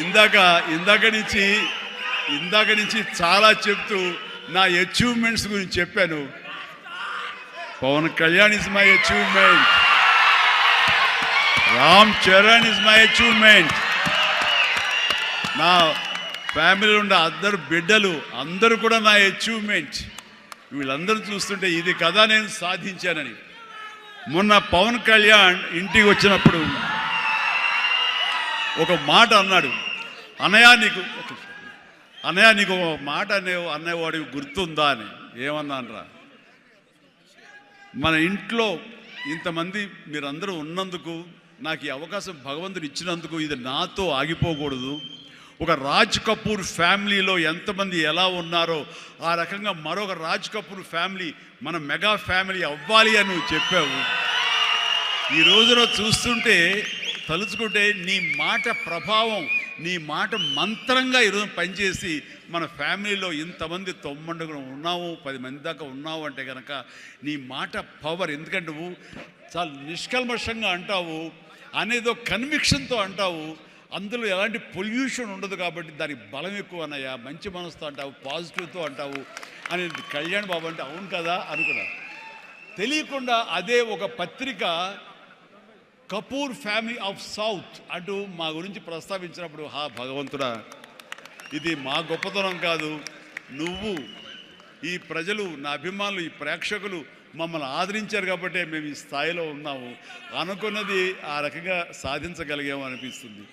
ఇందాక ఇందాక నుంచి ఇందాక నుంచి చాలా చెప్తూ నా అచీవ్మెంట్స్ గురించి చెప్పాను. Pavan Kalyan is my achievement Ram Charan is my achievement నా ఫ్యామిలీలో ఉండే అందరు బిడ్డలు అందరూ కూడా నా అచీవ్మెంట్ వీళ్ళందరూ చూస్తుంటే ఇది కదా నేను సాధించానని. మొన్న పవన్ కళ్యాణ్ ఇంటికి వచ్చినప్పుడు ఒక మాట అన్నాడు. అన్నయ్య నీకు ఒక అన్నయ్య నీకు ఒక మాట అనే అన్నవాడికి గుర్తుందా అని ఏమన్నానరా? మన ఇంట్లో ఇంతమంది మీరందరూ ఉన్నందుకు నాకు ఈ అవకాశం భగవంతుడు ఇచ్చినందుకు ఇది నాతో ఆగిపోకూడదు. ఒక రాజ్ కపూర్ ఫ్యామిలీలో ఎంతమంది ఎలా ఉన్నారో ఆ రకంగా మరొక రాజ్ కపూర్ ఫ్యామిలీ మన మెగా ఫ్యామిలీ అవ్వాలి అని నువ్వు చెప్పావు. ఈ రోజున చూస్తుంటే తలుచుకుంటే నీ మాట ప్రభావం నీ మాట మంత్రంగా ఈరోజు పనిచేసి మన ఫ్యామిలీలో ఇంతమంది తొమ్మండుగురు ఉన్నావు పది మంది దాకా ఉన్నావు అంటే కనుక నీ మాట పవర్. ఎందుకంటే నువ్వు చాలా నిష్కల్మషంగా అంటావు అనేదో కన్విక్షన్తో అంటావు అందులో ఎలాంటి పొల్యూషన్ ఉండదు కాబట్టి దానికి బలం ఎక్కువ అన్నయ్య మంచి మనసుతో అంటావు పాజిటివ్తో అంటావు అని కళ్యాణ్ బాబు అంటే అవును కదా అనుకున్నా తెలియకుండా అదే ఒక పత్రిక కపూర్ ఫ్యామిలీ ఆఫ్ సౌత్ అంటూ మా గురించి ప్రస్తావించినప్పుడు హా భగవంతుడా ఇది మా గొప్పతనం కాదు. నువ్వు ఈ ప్రజలు నా అభిమానులు ఈ ప్రేక్షకులు మమ్మల్ని ఆదరించారు కాబట్టి మేము ఈ స్థాయిలో ఉన్నాము. అనుకున్నది ఆ రకంగా సాధించగలిగాము అనిపిస్తుంది.